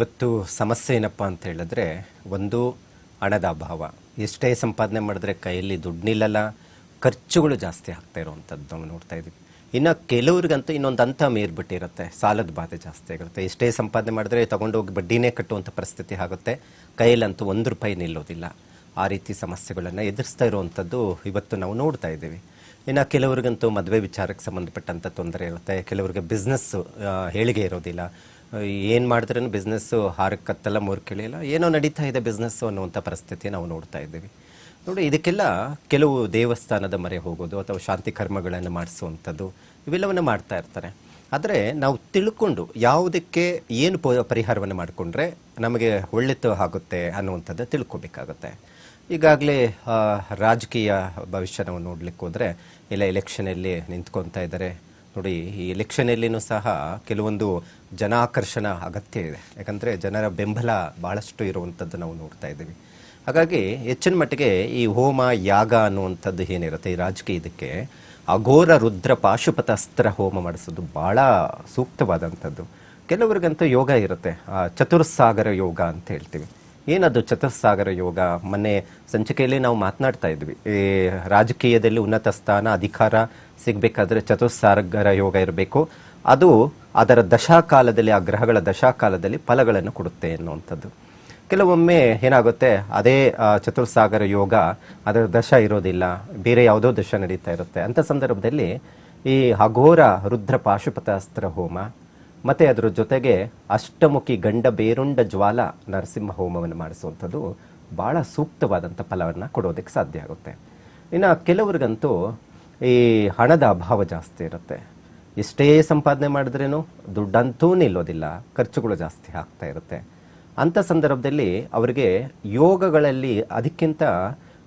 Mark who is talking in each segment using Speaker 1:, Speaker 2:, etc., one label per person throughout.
Speaker 1: ಇವತ್ತು ಸಮಸ್ಯೆ ಏನಪ್ಪ ಅಂತ ಹೇಳಿದ್ರೆ ಒಂದು ಹಣದ ಅಭಾವ. ಎಷ್ಟೇ ಸಂಪಾದನೆ ಮಾಡಿದ್ರೆ ಕೈಯಲ್ಲಿ ದುಡ್ಡು ನಿಲ್ಲಲ್ಲ ಖರ್ಚುಗಳು ಜಾಸ್ತಿ ಆಗ್ತಾ ಇರುವಂಥದ್ದು ನಾವು ನೋಡ್ತಾ ಇದ್ದೀವಿ ಇನ್ನು ಕೆಲವ್ರಿಗಂತೂ ಇನ್ನೊಂದು ಹಂತ ಮೀರ್ಬಿಟ್ಟಿರುತ್ತೆ ಸಾಲದ ಬಾಧೆ ಜಾಸ್ತಿ ಆಗಿರುತ್ತೆ. ಎಷ್ಟೇ ಸಂಪಾದನೆ ಮಾಡಿದ್ರೆ ತಗೊಂಡೋಗಿ ಬಡ್ಡಿನೇ ಕಟ್ಟುವಂಥ ಪರಿಸ್ಥಿತಿ ಆಗುತ್ತೆ, ಕೈಯಲ್ಲಂತೂ ಒಂದು ರೂಪಾಯಿ ನಿಲ್ಲೋದಿಲ್ಲ. ಆ ರೀತಿ ಸಮಸ್ಯೆಗಳನ್ನು ಎದುರಿಸ್ತಾ ಇರುವಂಥದ್ದು ಇವತ್ತು ನಾವು ನೋಡ್ತಾ ಇದ್ದೀವಿ. ಇನ್ನು ಕೆಲವ್ರಿಗಂತೂ ಮದುವೆ ವಿಚಾರಕ್ಕೆ ಸಂಬಂಧಪಟ್ಟಂಥ ತೊಂದರೆ ಇರುತ್ತೆ, ಕೆಲವರಿಗೆ ಬಿಸ್ನೆಸ್ಸು ಹೇಳಿಗೆ ಇರೋದಿಲ್ಲ ಏನು ಮಾಡಿದ್ರೂ ಬಿಸ್ನೆಸ್ಸು ಹಾರಕ್ಕತ್ತಲ್ಲ ಮೂರು ಕೇಳಿಲ್ಲ ಏನೋ ನಡೀತಾ ಇದೆ ಬಿಸ್ನೆಸ್ಸು ಅನ್ನುವಂಥ ಪರಿಸ್ಥಿತಿ ನಾವು ನೋಡ್ತಾ ಇದ್ದೀವಿ. ನೋಡಿ, ಇದಕ್ಕೆಲ್ಲ ಕೆಲವು ದೇವಸ್ಥಾನದ ಮರೆ ಹೋಗೋದು, ಅಥವಾ ಶಾಂತಿ ಕರ್ಮಗಳನ್ನು ಮಾಡಿಸುವಂಥದ್ದು, ಇವೆಲ್ಲವನ್ನು ಮಾಡ್ತಾ ಇರ್ತಾರೆ. ಆದರೆ ನಾವು ತಿಳ್ಕೊಂಡು ಯಾವುದಕ್ಕೆ ಏನು ಪರಿಹಾರವನ್ನು ಮಾಡಿಕೊಂಡ್ರೆ ನಮಗೆ ಒಳ್ಳೆತು ಆಗುತ್ತೆ ಅನ್ನುವಂಥದ್ದು ತಿಳ್ಕೊಬೇಕಾಗುತ್ತೆ. ಈಗಾಗಲೇ ರಾಜಕೀಯ ಭವಿಷ್ಯ ನಾವು ನೋಡಲಿಕ್ಕೆ ಹೋದರೆ ಇಲ್ಲ ಎಲೆಕ್ಷನಲ್ಲಿ ನಿಂತ್ಕೊತಾ ಇದ್ದಾರೆ. ನೋಡಿ, ಈ ಎಲೆಕ್ಷನಲ್ಲಿನೂ ಸಹ ಕೆಲವೊಂದು ಜನಾಕರ್ಷಣ ಅಗತ್ಯ ಇದೆ. ಯಾಕಂದರೆ ಜನರ ಬೆಂಬಲ ಬಹಳಷ್ಟು ಇರುವಂಥದ್ದು ನಾವು ನೋಡ್ತಾ ಇದ್ದೀವಿ. ಹಾಗಾಗಿ ಹೆಚ್ಚಿನ ಮಟ್ಟಿಗೆ ಈ ಹೋಮ, ಯಾಗ ಅನ್ನುವಂಥದ್ದು ಏನಿರುತ್ತೆ, ಈ ರಾಜಕೀಯದಕ್ಕೆ ಅಘೋರ, ರುದ್ರ, ಪಾಶುಪತ, ಅಸ್ತ್ರ ಹೋಮ ಮಾಡಿಸೋದು ಭಾಳ ಸೂಕ್ತವಾದಂಥದ್ದು. ಕೆಲವರಿಗಂತೂ ಯೋಗ ಇರುತ್ತೆ. ಚತುರ್ಸಾಗರ ಯೋಗ ಅಂತ ಹೇಳ್ತೀವಿ. ಏನದು ಚತುರ್ಸಾಗರ ಯೋಗ? ಮೊನ್ನೆ ಸಂಚಿಕೆಯಲ್ಲಿ ನಾವು ಮಾತನಾಡ್ತಾ ಇದ್ವಿ. ಈ ರಾಜಕೀಯದಲ್ಲಿ ಉನ್ನತ ಸ್ಥಾನ, ಅಧಿಕಾರ ಸಿಗಬೇಕಾದ್ರೆ ಚತುರ್ಸಾಗರ ಯೋಗ ಇರಬೇಕು. ಅದು ಅದರ ದಶಾಕಾಲದಲ್ಲಿ, ಆ ಗ್ರಹಗಳ ದಶಾಕಾಲದಲ್ಲಿ ಫಲಗಳನ್ನು ಕೊಡುತ್ತೆ ಅನ್ನುವಂಥದ್ದು. ಕೆಲವೊಮ್ಮೆ ಏನಾಗುತ್ತೆ, ಅದೇ ಚತುರ್ಸಾಗರ ಯೋಗ ಅದರ ದಶ ಇರೋದಿಲ್ಲ, ಬೇರೆ ಯಾವುದೋ ದಶ ನಡೀತಾ ಇರುತ್ತೆ. ಅಂಥ ಸಂದರ್ಭದಲ್ಲಿ ಈ ಅಘೋರ ರುದ್ರ ಪಾಶುಪತ ಅಸ್ತ್ರ ಹೋಮ ಮತ್ತೆ ಅದರ ಜೊತೆಗೆ ಅಷ್ಟಮುಖಿ ಗಂಡ ಬೇರುಂಡ ಜ್ವಾಲ ನರಸಿಂಹ ಹೋಮವನ್ನು ಮಾಡಿಸುವಂಥದ್ದು ಬಹಳ ಸೂಕ್ತವಾದಂಥ ಫಲವನ್ನು ಕೊಡೋದಕ್ಕೆ ಸಾಧ್ಯ ಆಗುತ್ತೆ. ಇನ್ನು ಕೆಲವ್ರಿಗಂತೂ ಈ ಹಣದ ಅಭಾವ ಜಾಸ್ತಿ ಇರುತ್ತೆ. ಎಷ್ಟೇ ಸಂಪಾದನೆ ಮಾಡಿದ್ರೇನು ದುಡ್ಡಂತೂ ನಿಲ್ಲೋದಿಲ್ಲ, ಖರ್ಚುಗಳು ಜಾಸ್ತಿ ಆಗ್ತಾ ಇರುತ್ತೆ. ಅಂಥ ಸಂದರ್ಭದಲ್ಲಿ ಅವರಿಗೆ ಯೋಗಗಳಲ್ಲಿ ಅದಕ್ಕಿಂತ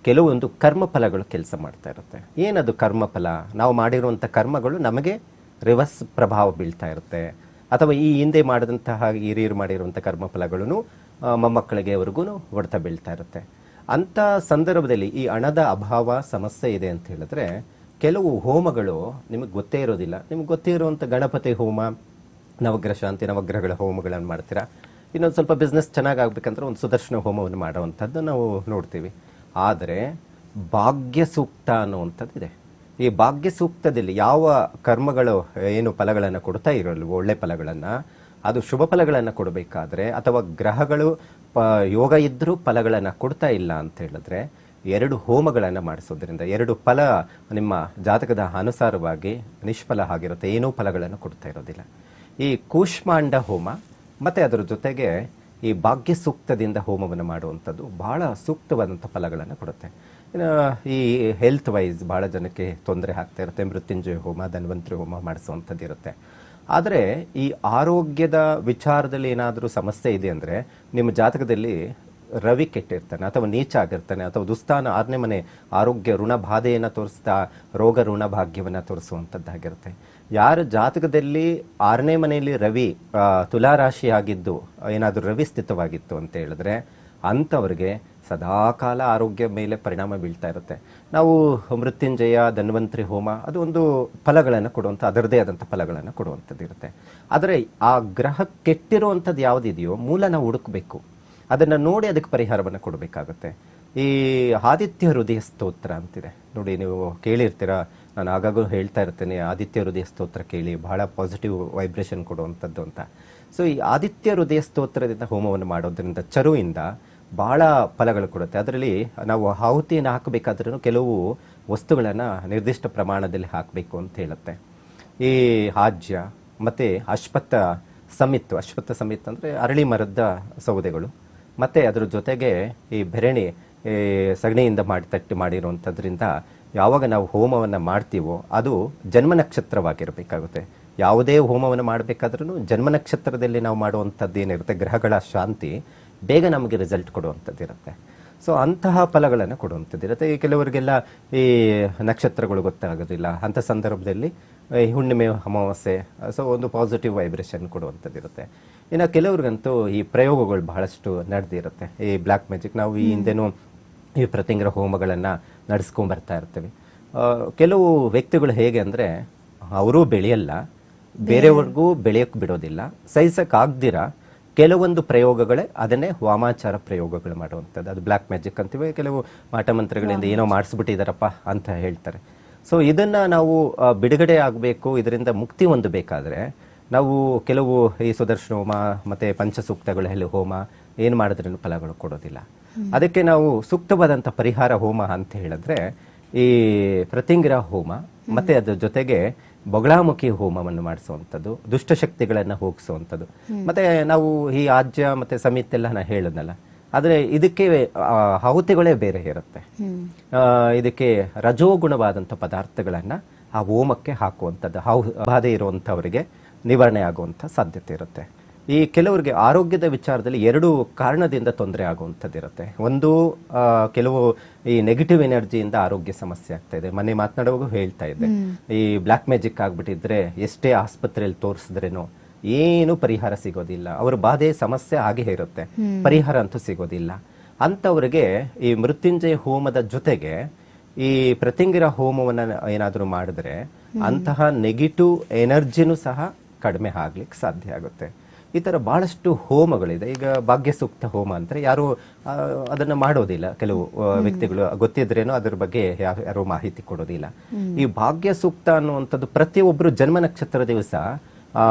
Speaker 1: ಕೆಲವೊಂದು ಕರ್ಮಫಲಗಳು ಕೆಲಸ ಮಾಡ್ತಾ ಇರುತ್ತೆ. ಏನದು ಕರ್ಮಫಲ ನಾವು ಮಾಡಿರುವಂಥ ಕರ್ಮಗಳು ನಮಗೆ ರಿವರ್ಸ್ ಪ್ರಭಾವ ಬೀಳ್ತಾ ಇರುತ್ತೆ. ಅಥವಾ ಈ ಹಿಂದೆ ಮಾಡಿದಂತಹ ಹಿರಿಯರು ಮಾಡಿರುವಂಥ ಕರ್ಮಫಲಗಳನ್ನು ಮೊಮ್ಮಕ್ಕಳಿಗೆ ಅವ್ರಿಗೂ ಹೊಡೆತ ಬೀಳ್ತಾ ಇರುತ್ತೆ. ಅಂಥ ಸಂದರ್ಭದಲ್ಲಿ ಈ ಹಣದ ಅಭಾವ ಸಮಸ್ಯೆ ಇದೆ ಅಂತ ಹೇಳಿದ್ರೆ, ಕೆಲವು ಹೋಮಗಳು ನಿಮಗೆ ಗೊತ್ತೇ ಇರೋದಿಲ್ಲ. ನಿಮ್ಗೆ ಗೊತ್ತೇ ಇರುವಂಥ ಗಣಪತಿ ಹೋಮ, ನವಗ್ರಹ ಶಾಂತಿ, ನವಗ್ರಹಗಳ ಹೋಮಗಳನ್ನು ಮಾಡ್ತೀರಾ? ಇನ್ನೊಂದು ಸ್ವಲ್ಪ ಬಿಸ್ನೆಸ್ ಚೆನ್ನಾಗಿ ಆಗ್ಬೇಕಂದ್ರೆ ಒಂದು ಸುದರ್ಶನ ಹೋಮವನ್ನು ಮಾಡುವಂಥದ್ದು ನಾವು ನೋಡ್ತೀವಿ. ಆದರೆ ಭಾಗ್ಯ ಸೂಕ್ತ ಅನ್ನುವಂಥದ್ದು ಇದೆ ಈ ಭಾಗ್ಯ ಸೂಕ್ತದಲ್ಲಿ ಯಾವ ಕರ್ಮಗಳು, ಏನು ಫಲಗಳನ್ನು ಕೊಡ್ತಾ ಇರಲ್ವೋ, ಒಳ್ಳೆ ಫಲಗಳನ್ನು, ಅದು ಶುಭ ಫಲಗಳನ್ನು ಕೊಡಬೇಕಾದ್ರೆ, ಅಥವಾ ಗ್ರಹಗಳು ಯೋಗ ಇದ್ದರೂ ಫಲಗಳನ್ನು ಕೊಡ್ತಾ ಇಲ್ಲ ಅಂತ ಹೇಳಿದ್ರೆ, ಎರಡು ಹೋಮಗಳನ್ನು ಮಾಡಿಸೋದ್ರಿಂದ, ಎರಡು ಫಲ ನಿಮ್ಮ ಜಾತಕದ ಅನುಸಾರವಾಗಿ ನಿಷ್ಫಲ ಆಗಿರುತ್ತೆ, ಏನೂ ಫಲಗಳನ್ನು ಕೊಡ್ತಾ ಇರೋದಿಲ್ಲ. ಈ ಕೂಷ್ಮಾಂಡ ಹೋಮ, ಮತ್ತು ಅದರ ಜೊತೆಗೆ ಈ ಭಾಗ್ಯ ಸೂಕ್ತದಿಂದ ಹೋಮವನ್ನು ಮಾಡುವಂಥದ್ದು ಬಹಳ ಸೂಕ್ತವಾದಂಥ ಫಲಗಳನ್ನು ಕೊಡುತ್ತೆ. ಈ ಹೆಲ್ತ್ ವೈಸ್ ಭಾಳ ಜನಕ್ಕೆ ತೊಂದರೆ ಆಗ್ತಾ ಇರುತ್ತೆ, ಮೃತ್ಯುಂಜಯ ಹೋಮ, ಧನ್ವಂತರಿ ಹೋಮ ಮಾಡಿಸುವಂಥದ್ದು ಇರುತ್ತೆ. ಆದರೆ ಈ ಆರೋಗ್ಯದ ವಿಚಾರದಲ್ಲಿ ಏನಾದರೂ ಸಮಸ್ಯೆ ಇದೆ ಅಂದರೆ ನಿಮ್ಮ ಜಾತಕದಲ್ಲಿ ರವಿ ಕೆಟ್ಟಿರ್ತಾನೆ ಅಥವಾ ನೀಚ ಆಗಿರ್ತಾನೆ ಅಥವಾ ದುಸ್ಥಾನ ಆರನೇ ಮನೆ ಆರೋಗ್ಯ ಋಣ ಬಾಧೆಯನ್ನು ತೋರಿಸ್ತಾ ರೋಗ ಋಣ ಭಾಗ್ಯವನ್ನು ತೋರಿಸುವಂಥದ್ದಾಗಿರುತ್ತೆ ಯಾರ ಜಾತಕದಲ್ಲಿ ಆರನೇ ಮನೆಯಲ್ಲಿ ರವಿ ತುಲಾ ತುಲಾರಾಶಿ ಆಗಿದ್ದು ಏನಾದರೂ ರವಿ ಸ್ಥಿತವಾಗಿತ್ತು ಅಂತ ಹೇಳಿದ್ರೆ ಅಂಥವ್ರಿಗೆ ಸದಾಕಾಲ ಆರೋಗ್ಯ ಮೇಲೆ ಪರಿಣಾಮ ಬೀಳ್ತಾ ಇರುತ್ತೆ. ನಾವು ಮೃತ್ಯುಂಜಯ, ಧನ್ವಂತ್ರಿ, ಹೋಮ, ಅದು ಒಂದು ಫಲಗಳನ್ನು ಕೊಡುವಂಥ ಅದರದೇ ಆದಂಥ ಫಲಗಳನ್ನು ಕೊಡುವಂಥದ್ದು ಇರುತ್ತೆ ಆದರೆ ಆ ಗ್ರಹ ಕೆಟ್ಟಿರುವಂಥದ್ದು ಯಾವುದಿದೆಯೋ, ಮೂಲ ನಾವು ಹುಡುಕಬೇಕು. ಅದನ್ನು ನೋಡಿ ಅದಕ್ಕೆ ಪರಿಹಾರವನ್ನು ಕೊಡಬೇಕಾಗುತ್ತೆ. ಈ ಆದಿತ್ಯ ಹೃದಯ ಸ್ತೋತ್ರ ಅಂತಿದೆ. ನೋಡಿ, ನೀವು ಕೇಳಿರ್ತೀರಾ, ನಾನು ಆಗಾಗೂ ಹೇಳ್ತಾ ಇರ್ತೇನೆ, ಆದಿತ್ಯ ಹೃದಯ ಸ್ತೋತ್ರ ಕೇಳಿ, ಬಹಳ ಪಾಸಿಟಿವ್ ವೈಬ್ರೇಷನ್ ಕೊಡುವಂಥದ್ದು ಅಂತ. ಸೊ ಈ ಆದಿತ್ಯ ಹೃದಯ ಸ್ತೋತ್ರದಿಂದ ಹೋಮವನ್ನು ಮಾಡೋದರಿಂದ ಚರುವಿಂದ ಬಹಳ ಫಲಗಳು ಕೊಡುತ್ತೆ. ಅದರಲ್ಲಿ ನಾವು ಆಹುತಿಯನ್ನು ಹಾಕಬೇಕಾದ್ರೂ ಕೆಲವು ವಸ್ತುಗಳನ್ನು ನಿರ್ದಿಷ್ಟ ಪ್ರಮಾಣದಲ್ಲಿ ಹಾಕಬೇಕು ಅಂತ ಹೇಳುತ್ತೆ. ಈ ಹಾಜ್ಯ ಮತ್ತು ಅಶ್ವತ್ಥ ಸಮಿತ್ತು, ಅಶ್ವತ್ಥ ಸಮಿತ್ ಅಂದರೆ ಅರಳಿ ಮರದ ಸೌದೆಗಳು. ಮತ್ತು ಅದರ ಜೊತೆಗೆ ಈ ಬೆರಣಿ ಸಗಣಿಯಿಂದ ಮಾಡಿ, ತಟ್ಟಿ ಮಾಡಿರುವಂಥದ್ರಿಂದ ಯಾವಾಗ ನಾವು ಹೋಮವನ್ನು ಮಾಡ್ತೀವೋ ಅದು ಜನ್ಮ ನಕ್ಷತ್ರವಾಗಿರಬೇಕಾಗುತ್ತೆ. ಯಾವುದೇ ಹೋಮವನ್ನು ಮಾಡಬೇಕಾದ್ರೂ ಜನ್ಮ ನಕ್ಷತ್ರದಲ್ಲಿ ನಾವು ಮಾಡುವಂಥದ್ದು ಏನಿರುತ್ತೆ, ಗ್ರಹಗಳ ಶಾಂತಿ ಬೇಗ ನಮಗೆ ರಿಸಲ್ಟ್ ಕೊಡುವಂಥದ್ದು ಇರುತ್ತೆ ಸೊ ಅಂತಹ ಫಲಗಳನ್ನು ಕೊಡುವಂಥದ್ದು ಈ ಕೆಲವರಿಗೆಲ್ಲ ಈ ನಕ್ಷತ್ರಗಳು ಗೊತ್ತಾಗೋದಿಲ್ಲ. ಅಂಥ ಸಂದರ್ಭದಲ್ಲಿ ಈ ಹುಣ್ಣಿಮೆ, ಅಮಾವಾಸ್ಯೆ ಸೊ ಒಂದು ಪಾಸಿಟಿವ್ ವೈಬ್ರೇಷನ್ ಕೊಡುವಂಥದ್ದು ಇರುತ್ತೆ ಇನ್ನು ಕೆಲವ್ರಿಗಂತೂ ಈ ಪ್ರಯೋಗಗಳು ಬಹಳಷ್ಟು ನಡೆದಿರುತ್ತೆ. ಈ ಬ್ಲ್ಯಾಕ್ ಮ್ಯಾಜಿಕ್ ನಾವು ಈ ಹಿಂದೆನೂ ಈ ಪ್ರತಿಂಗ್ರ ಹೋಮಗಳನ್ನು ನಡೆಸ್ಕೊಂಡು ಬರ್ತಾ ಇರ್ತೀವಿ. ಕೆಲವು ವ್ಯಕ್ತಿಗಳು ಹೇಗೆ ಅಂದರೆ ಅವರೂ ಬೆಳೆಯಲ್ಲ ಬೇರೆಯವ್ರಿಗೂ ಬೆಳೆಯೋಕೆ ಬಿಡೋದಿಲ್ಲ ಸಹಿಸೋಕ್ಕಾಗ್ದಿರ ಆಗ್ದಿರ ಕೆಲವೊಂದು ಪ್ರಯೋಗಗಳೇ ಅದನ್ನೇ ವಾಮಾಚಾರ ಪ್ರಯೋಗಗಳು ಮಾಡುವಂಥದ್ದು. ಅದು ಬ್ಲ್ಯಾಕ್ ಮ್ಯಾಜಿಕ್ ಅಂತೀವಿ ಕೆಲವು ಮಾಟಮಂತ್ರಗಳಿಂದ ಏನೋ ಮಾಡಿಸ್ಬಿಟ್ಟಿದಾರಪ್ಪ ಅಂತ ಹೇಳ್ತಾರೆ. ಸೊ ಇದನ್ನು ನಾವು ಬಿಡುಗಡೆ ಆಗಬೇಕು ಇದರಿಂದ ಮುಕ್ತಿ ಹೊಂದಬೇಕಾದ್ರೆ ನಾವು ಕೆಲವು ಈ ಸುದರ್ಶನ ಹೋಮ ಮತ್ತೆ ಪಂಚಸೂಕ್ತಗಳು ಹೇಳಿ ಹೋಮ ಏನು ಮಾಡಿದ್ರೂ ಫಲಗಳು ಕೊಡೋದಿಲ್ಲ. ಅದಕ್ಕೆ ನಾವು ಸೂಕ್ತವಾದಂಥ ಪರಿಹಾರ ಹೋಮ ಅಂತ ಹೇಳಿದ್ರೆ ಈ ಪ್ರತಿಂಗ್ರ ಹೋಮ ಮತ್ತೆ ಅದ್ರ ಜೊತೆಗೆ ಬೊಗಳಾಮುಖಿ ಹೋಮವನ್ನು ಮಾಡಿಸುವಂಥದ್ದು ದುಷ್ಟಶಕ್ತಿಗಳನ್ನು ಹೋಗಿಸುವಂಥದ್ದು. ಮತ್ತೆ ನಾವು ಈ ಆಜ್ಯ ಮತ್ತೆ ಸಮಿತಿ ಎಲ್ಲ ನಾನು ಹೇಳಿದ್ನಲ್ಲ ಆದರೆ ಇದಕ್ಕೆ ಆಹುತಿಗಳೇ ಬೇರೆ ಇರುತ್ತೆ. ಆ, ಇದಕ್ಕೆ ರಜೋಗುಣವಾದಂಥ ಪದಾರ್ಥಗಳನ್ನ ಆ ಹೋಮಕ್ಕೆ ಹಾಕುವಂಥದ್ದು ಹಾವು ಬಾಧೆ ಇರುವಂಥವರಿಗೆ ನಿವಾರಣೆ ಆಗುವಂಥ ಸಾಧ್ಯತೆ ಇರುತ್ತೆ. ಈ ಕೆಲವರಿಗೆ ಆರೋಗ್ಯದ ವಿಚಾರದಲ್ಲಿ ಎರಡು ಕಾರಣದಿಂದ ತೊಂದರೆ ಆಗುವಂಥದ್ದು ಇರುತ್ತೆ. ಒಂದು ಆ, ಕೆಲವು ಈ ನೆಗೆಟಿವ್ ಎನರ್ಜಿಯಿಂದ ಆರೋಗ್ಯ ಸಮಸ್ಯೆ ಆಗ್ತಾ ಇದೆ. ಮನೆ ಮಾತನಾಡುವಾಗ ಹೇಳ್ತಾ ಇದ್ದೆ. ಈ ಬ್ಲ್ಯಾಕ್ ಮ್ಯಾಜಿಕ್ ಆಗ್ಬಿಟ್ಟಿದ್ರೆ ಎಷ್ಟೇ ಆಸ್ಪತ್ರೆಯಲ್ಲಿ ತೋರಿಸಿದ್ರೇನು ಏನು ಪರಿಹಾರ ಸಿಗೋದಿಲ್ಲ. ಅವ್ರ ಬಾಧೆ ಸಮಸ್ಯೆ ಹಾಗೆ ಇರುತ್ತೆ. ಪರಿಹಾರ ಅಂತೂ ಸಿಗೋದಿಲ್ಲ. ಅಂಥವ್ರಿಗೆ ಈ ಮೃತ್ಯುಂಜಯ ಹೋಮದ ಜೊತೆಗೆ ಈ ಪ್ರತಿಂಗಿರ ಹೋಮವನ್ನ ಏನಾದರೂ ಮಾಡಿದ್ರೆ ಅಂತಹ ನೆಗೆಟಿವ್ ಎನರ್ಜಿನೂ ಸಹ ಕಡಿಮೆ ಆಗ್ಲಿಕ್ಕೆ ಸಾಧ್ಯ ಆಗುತ್ತೆ. ಈ ತರ ಬಹಳಷ್ಟು ಹೋಮಗಳಿದೆ. ಈಗ ಭಾಗ್ಯ ಸೂಕ್ತ ಹೋಮ ಅಂದ್ರೆ ಯಾರು ಅದನ್ನ ಮಾಡೋದಿಲ್ಲ. ಕೆಲವು ವ್ಯಕ್ತಿಗಳು ಗೊತ್ತಿದ್ರೇನೋ ಅದ್ರ ಬಗ್ಗೆ ಯಾರು ಯಾರು ಮಾಹಿತಿ ಕೊಡೋದಿಲ್ಲ. ಈ ಭಾಗ್ಯ ಸೂಕ್ತ ಅನ್ನುವಂಥದ್ದು ಪ್ರತಿಯೊಬ್ಬರು ಜನ್ಮ ನಕ್ಷತ್ರ ದಿವಸ ಆ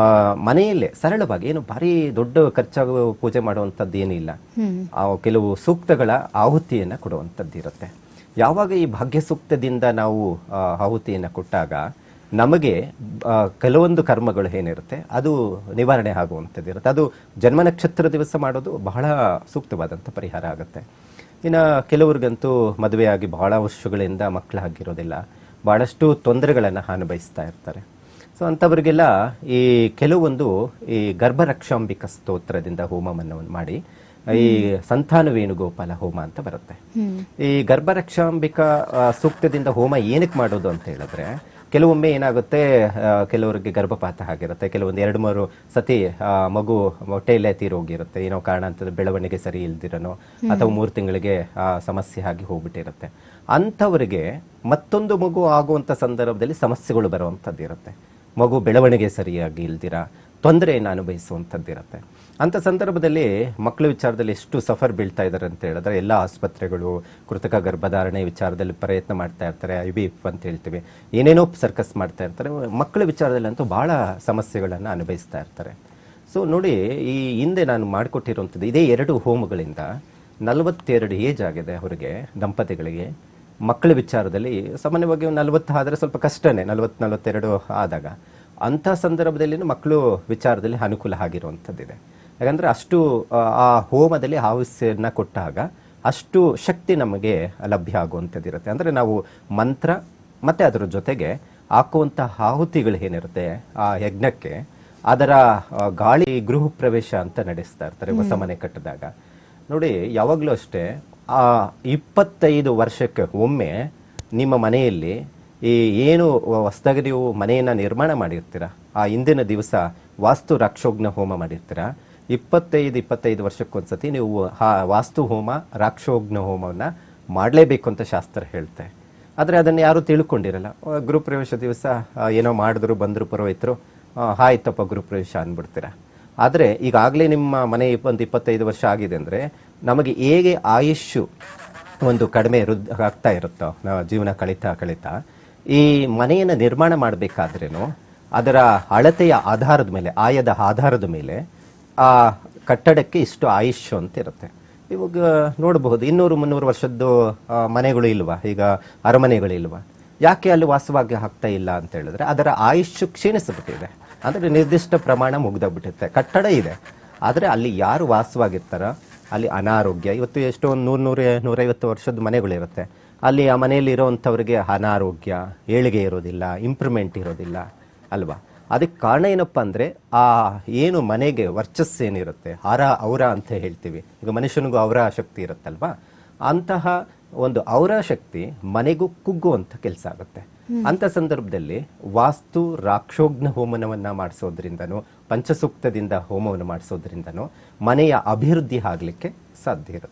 Speaker 1: ಮನೆಯಲ್ಲೇ ಸರಳವಾಗಿ ಏನು ಭಾರಿ ದೊಡ್ಡ ಖರ್ಚಾಗುವ ಪೂಜೆ ಮಾಡುವಂಥದ್ದು ಏನಿಲ್ಲ ಆ ಕೆಲವು ಸೂಕ್ತಗಳ ಆಹುತಿಯನ್ನ ಕೊಡುವಂಥದ್ದು ಇರುತ್ತೆ ಯಾವಾಗ ಈ ಭಾಗ್ಯ ಸೂಕ್ತದಿಂದ ನಾವು ಆಹುತಿಯನ್ನ ಕೊಟ್ಟಾಗ ನಮಗೆ ಕೆಲವೊಂದು ಕರ್ಮಗಳು ಏನಿರುತ್ತೆ ಅದು ನಿವಾರಣೆ ಆಗುವಂಥದ್ದು ಇರುತ್ತೆ. ಅದು ಜನ್ಮ ನಕ್ಷತ್ರ ದಿವಸ ಮಾಡೋದು ಬಹಳ ಸೂಕ್ತವಾದಂಥ ಪರಿಹಾರ ಆಗುತ್ತೆ. ಇನ್ನು ಕೆಲವ್ರಿಗಂತೂ ಮದುವೆಯಾಗಿ ಬಹಳ ವರ್ಷಗಳಿಂದ ಮಕ್ಕಳಾಗಿರೋದಿಲ್ಲ ಭಾಳಷ್ಟು ತೊಂದರೆಗಳನ್ನು ಅನುಭವಿಸ್ತಾ ಇರ್ತಾರೆ. ಸೊ ಅಂಥವ್ರಿಗೆಲ್ಲ ಈ ಕೆಲವೊಂದು ಈ ಗರ್ಭರಕ್ಷಾಂಬಿಕ ಸ್ತೋತ್ರದಿಂದ ಹೋಮವನ್ನು ಮಾಡಿ ಈ ಸಂತಾನ ವೇಣುಗೋಪಾಲ ಹೋಮ ಅಂತ ಬರುತ್ತೆ. ಈ ಗರ್ಭರಕ್ಷಾಂಬಿಕ ಸೂಕ್ತದಿಂದ ಹೋಮ ಏನಕ್ಕೆ ಮಾಡೋದು ಅಂತ ಹೇಳಿದ್ರೆ ಕೆಲವೊಮ್ಮೆ ಏನಾಗುತ್ತೆ ಕೆಲವರಿಗೆ ಗರ್ಭಪಾತ ಆಗಿರುತ್ತೆ ಕೆಲವೊಂದು ಎರಡು ಮೂರು ಸತಿ ಮಗು ಹೊಟ್ಟೆಯಲ್ಲೇ ತೀರೋಗಿರುತ್ತೆ ಏನೋ ಕಾರಣ ಅಂತ ಬೆಳವಣಿಗೆ ಸರಿ ಇಲ್ದಿರನೋ ಅಥವಾ ಮೂರು ತಿಂಗಳಿಗೆ ಸಮಸ್ಯೆ ಆಗಿ ಹೋಗ್ಬಿಟ್ಟಿರುತ್ತೆ. ಅಂಥವರಿಗೆ ಮತ್ತೊಂದು ಮಗು ಆಗುವಂಥ ಸಂದರ್ಭದಲ್ಲಿ ಸಮಸ್ಯೆಗಳು ಬರುವಂಥದ್ದು ಇರುತ್ತೆ ಮಗು ಬೆಳವಣಿಗೆ ಸರಿಯಾಗಿ ಇಲ್ದಿರ ತೊಂದರೆಯನ್ನು ಅನುಭವಿಸುವಂಥದ್ದಿರುತ್ತೆ. ಅಂಥ ಸಂದರ್ಭದಲ್ಲಿ ಮಕ್ಕಳ ವಿಚಾರದಲ್ಲಿ ಎಷ್ಟು ಸಫರ್ ಬೀಳ್ತಾ ಇದ್ದಾರೆ ಅಂತ ಹೇಳಿದ್ರೆ, ಎಲ್ಲ ಆಸ್ಪತ್ರೆಗಳು ಕೃತಕ ಗರ್ಭಧಾರಣೆ ವಿಚಾರದಲ್ಲಿ ಪ್ರಯತ್ನ ಮಾಡ್ತಾ ಇರ್ತಾರೆ ಐ ಬಿ ಎಫ್ ಅಂತ ಹೇಳ್ತೀವಿ. ಏನೇನೋ ಸರ್ಕಸ್ ಮಾಡ್ತಾ ಇರ್ತಾರೆ, ಮಕ್ಕಳ ವಿಚಾರದಲ್ಲಿ ಅಂತೂ ಭಾಳ ಸಮಸ್ಯೆಗಳನ್ನು ಅನುಭವಿಸ್ತಾ ಇರ್ತಾರೆ. ಸೊ ನೋಡಿ, ಈ ಹಿಂದೆ ನಾನು ಮಾಡಿಕೊಟ್ಟಿರುವಂಥದ್ದು, ಇದೇ ಎರಡು ಹೋಮ್ಗಳಿಂದ ನಲವತ್ತೆರಡು ಏಜ್ ಆಗಿದೆ ಅವರಿಗೆ, ದಂಪತಿಗಳಿಗೆ. ಮಕ್ಕಳ ವಿಚಾರದಲ್ಲಿ ಸಾಮಾನ್ಯವಾಗಿ ನಲವತ್ತು ಆದರೆ ಸ್ವಲ್ಪ ಕಷ್ಟನೇ, ನಲವತ್ತು, ನಲವತ್ತೆರಡು ಆದಾಗ. ಅಂಥ ಸಂದರ್ಭದಲ್ಲಿ ಮಕ್ಕಳು ವಿಚಾರದಲ್ಲಿ ಅನುಕೂಲ ಆಗಿರುವಂಥದ್ದಿದೆ. ಯಾಕಂದರೆ ಅಷ್ಟು ಆ, ಹೋಮದಲ್ಲಿ ಆಹುಸ್ಯನ್ನ ಕೊಟ್ಟಾಗ ಅಷ್ಟು ಶಕ್ತಿ ನಮಗೆ ಲಭ್ಯ ಆಗುವಂಥದ್ದಿರುತ್ತೆ. ಅಂದ್ರೆ ನಾವು ಮಂತ್ರ ಮತ್ತೆ ಅದರ ಜೊತೆಗೆ ಹಾಕುವಂಥ ಆಹುತಿಗಳು ಏನಿರುತ್ತೆ ಆ ಯಜ್ಞಕ್ಕೆ ಅದರ ಗಾಳಿ ಗೃಹ ಪ್ರವೇಶ ಅಂತ ನಡೆಸ್ತಾ ಇರ್ತಾರೆ ಹೊಸ ಮನೆ ಕಟ್ಟಿದಾಗ. ನೋಡಿ ಯಾವಾಗಲೂ ಅಷ್ಟೇ ಆ ಇಪ್ಪತ್ತೈದು ವರ್ಷಕ್ಕೆ ಒಮ್ಮೆ ನಿಮ್ಮ ಮನೆಯಲ್ಲಿ ಈ ಏನು ಹೊಸದಾಗಿ ನೀವು ಮನೆಯನ್ನ ನಿರ್ಮಾಣ ಮಾಡಿರ್ತೀರ, ಆ ಹಿಂದಿನ ದಿವಸ ವಾಸ್ತು ರಾಕ್ಷೋಗ್ನ ಹೋಮ ಮಾಡಿರ್ತೀರ, ಇಪ್ಪತ್ತೈದು ಇಪ್ಪತ್ತೈದು ವರ್ಷಕ್ಕೊಂದ್ಸತಿ ನೀವು ಆ ವಾಸ್ತು ಹೋಮ, ರಾಕ್ಷೋಗ್ನ ಹೋಮವನ್ನ ಮಾಡಲೇಬೇಕು ಅಂತ ಶಾಸ್ತ್ರ ಹೇಳ್ತೆ. ಆದರೆ ಅದನ್ನು ಯಾರೂ ತಿಳ್ಕೊಂಡಿರಲ್ಲ. ಗೃಹ ಪ್ರವೇಶ ದಿವಸ ಏನೋ ಮಾಡಿದ್ರು, ಬಂದರು ಪುರೋಹಿತರು ಆಯ್ತಪ್ಪ ಗೃಹ ಪ್ರವೇಶ ಅಂದ್ಬಿಡ್ತೀರ. ಆದರೆ ಈಗಾಗಲೇ ನಿಮ್ಮ ಮನೆ ಒಂದು ಇಪ್ಪತ್ತೈದು ವರ್ಷ ಆಗಿದೆ ಅಂದರೆ ನಮಗೆ ಹೇಗೆ ಆಯುಷ್ಯು ಒಂದು ಕಡಿಮೆ ವೃದ್ಧ ಆಗ್ತಾ ಇರುತ್ತೋ ನಾವು ಜೀವನ ಕಳೀತಾ ಕಳೀತಾ ಈ ಮನೆಯನ್ನು ನಿರ್ಮಾಣ ಮಾಡಬೇಕಾದ್ರೇನು ಅದರ ಅಳತೆಯ ಆಧಾರದ ಮೇಲೆ, ಆಯದ ಆಧಾರದ ಮೇಲೆ ಆ ಕಟ್ಟಡಕ್ಕೆ ಇಷ್ಟು ಆಯುಷ್ಯ ಅಂತ ಇರುತ್ತೆ ಇವಾಗ ನೋಡಬಹುದು, ಇನ್ನೂರು ಮುನ್ನೂರು ವರ್ಷದ್ದು ಮನೆಗಳು ಇಲ್ವಾ? ಈಗ ಅರಮನೆಗಳು ಇಲ್ವಾ? ಯಾಕೆ ಅಲ್ಲಿ ವಾಸವಾಗಿ ಆಗ್ತಾ ಇಲ್ಲ ಅಂತ ಹೇಳಿದ್ರೆ ಅದರ ಆಯುಷ್ಯ ಕ್ಷೀಣಿಸ್ಬಿಟ್ಟಿದೆ. ಅಂದರೆ ನಿರ್ದಿಷ್ಟ ಪ್ರಮಾಣ ಮುಗ್ದೋಗ್ಬಿಟ್ಟಿರುತ್ತೆ. ಕಟ್ಟಡ ಇದೆ, ಆದರೆ ಅಲ್ಲಿ ಯಾರು ವಾಸವಾಗಿರ್ತಾರ, ಅಲ್ಲಿ ಅನಾರೋಗ್ಯ, ಇವತ್ತು ಎಷ್ಟೋ ಒಂದು ನೂರು ನೂರ, ನೂರೈವತ್ತು ವರ್ಷದ ಮನೆಗಳಿರುತ್ತೆ. ಅಲ್ಲಿ ಆ ಮನೆಯಲ್ಲಿ ಇರೋವಂಥವ್ರಿಗೆ ಅನಾರೋಗ್ಯ ಏಳಿಗೆ ಇರೋದಿಲ್ಲ ಇಂಪ್ರೂವ್ಮೆಂಟ್ ಇರೋದಿಲ್ಲ ಅಲ್ವಾ? ಅದಕ್ಕೆ ಕಾರಣ ಏನಪ್ಪ ಅಂದರೆ ಆ ಏನು ಮನೆಗೆ ವರ್ಚಸ್ಸು ಏನಿರುತ್ತೆ ಹರ ಔರ ಅಂತ ಹೇಳ್ತೀವಿ. ಈಗ ಮನುಷ್ಯನಿಗೂ ಅವರ ಶಕ್ತಿ ಇರುತ್ತಲ್ವಾ? ಅಂತಹ ಒಂದು ಅವರ ಶಕ್ತಿ ಮನೆಗೂ ಕುಗ್ಗುವಂಥ ಕೆಲಸ ಆಗುತ್ತೆ. ಅಂಥ ಸಂದರ್ಭದಲ್ಲಿ ವಾಸ್ತು ರಾಕ್ಷೋಗ್ನ ಹೋಮನವನ್ನು ಮಾಡಿಸೋದ್ರಿಂದನೂ ಪಂಚಸೂಕ್ತದಿಂದ ಹೋಮವನ್ನು ಮಾಡಿಸೋದ್ರಿಂದನೂ ಮನೆಯ ಅಭಿವೃದ್ಧಿ ಆಗಲಿಕ್ಕೆ ಸಾಧ್ಯ ಇರುತ್ತೆ.